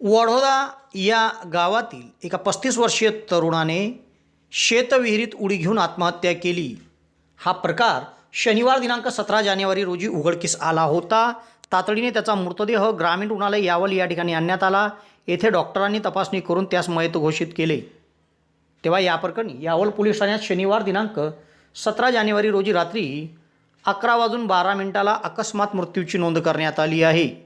वडोदा या गावातील एका पस्तीस वर्षीय तरुणाने शेतविहिरीत उडी घेऊन आत्महत्या केली. हा प्रकार शनिवार दिनांक सतरा जानेवारी रोजी उघडकीस आला होता. तातडीने त्याचा मृतदेह ग्रामीण रुग्णालय यावल या ठिकाणी आणण्यात आला. येथे डॉक्टरांनी तपासणी करून त्यास मयत घोषित केले. तेव्हा या प्रकरणी यावल पोलीस ठाण्यात शनिवार दिनांक सतरा जानेवारी रोजी रात्री अकरा वाजून बारा मिनिटाला अकस्मात मृत्यूची नोंद करण्यात आली आहे.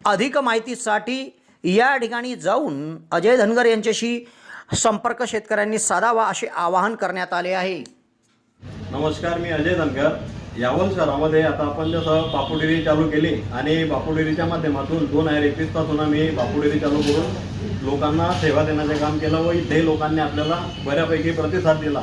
अधिक माहितीसाठी या ठिकाणी जाऊन अजय धनगर यांच्याशी संपर्क शेतकऱ्यांनी साधावा असे आवाहन करण्यात आले आहे. नमस्कार मी अजय धनगर. यावल शहरामध्ये आता आपण जसं बापुडेरी चालू केली आणि बापुडेरीच्या माध्यमातून दोन हजार एकवीसपासून आम्ही बापुडेरी चालू करून लोकांना सेवा देण्याचे काम केलं व इथे लोकांनी आपल्याला बऱ्यापैकी प्रतिसाद दिला.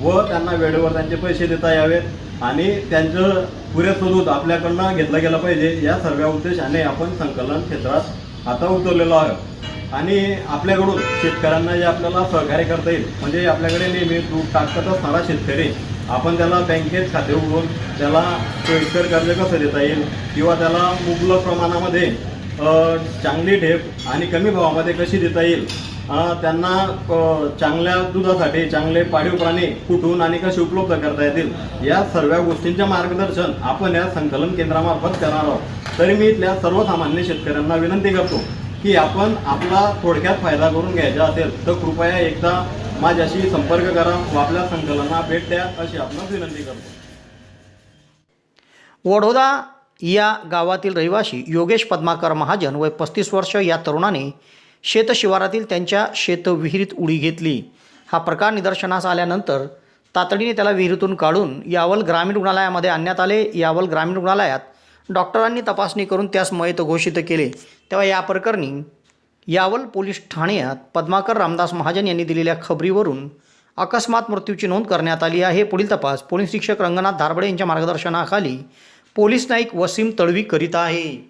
व त्यांना वेळेवर त्यांचे पैसे देता यावेत आणि त्यांचं पुरेसं दूध आपल्याकडनं घेतलं गेलं पाहिजे. या सर्व उद्देशाने आपण संकलन क्षेत्रात आता उतरलेलो आहोत. आणि आपल्याकडून शेतकऱ्यांना जे आपल्याला सहकार्य करता येईल म्हणजे आपल्याकडे नेहमी दूध टाकत असणारा शेतकरी आपण त्याला बँकेत खाते उघडून त्याला सोयीस्कर कर्ज कसं देता येईल किंवा त्याला मुबलक प्रमाणामध्ये चांगली ढेप आणि कमी भावामध्ये कशी देता येईल त्यांना चांगल्या दुधासाठी चांगले पाळीव प्राणी कुठून आणि कसे उपलब्ध करता येतील या सर्व गोष्टींचे मार्गदर्शन आपण या संकलन केंद्रामार्फत करणार आहोत. तरी मी इथल्या सर्वसामान्य शेतकऱ्यांना विनंती करतो की आपण आपला थोडक्यात फायदा करून घ्यायचा असेल तर कृपया एकदा माझ्याशी संपर्क करा व आपल्या संकलना भेट द्या अशी आपण विनंती करतो. वडोदा या गावातील रहिवासी योगेश पद्माकर महाजन वय पस्तीस वर्ष या तरुणाने शेतशिवारातील त्यांच्या शेतविहिरीत उडी घेतली. हा प्रकार निदर्शनास आल्यानंतर तातडीने त्याला विहिरीतून काढून यावल ग्रामीण रुग्णालयामध्ये आणण्यात आले. यावल ग्रामीण रुग्णालयात डॉक्टरांनी तपासणी करून त्यास मयत घोषित केले. तेव्हा या प्रकरणी यावल पोलीस ठाण्यात पद्माकर रामदास महाजन यांनी दिलेल्या खबरीवरून अकस्मात मृत्यूची नोंद करण्यात आली आहे. पुढील तपास पोलीस निरीक्षक रंगनाथ धारबडे यांच्या मार्गदर्शनाखाली पोलीस नाईक वसीम तळवी करीत आहे.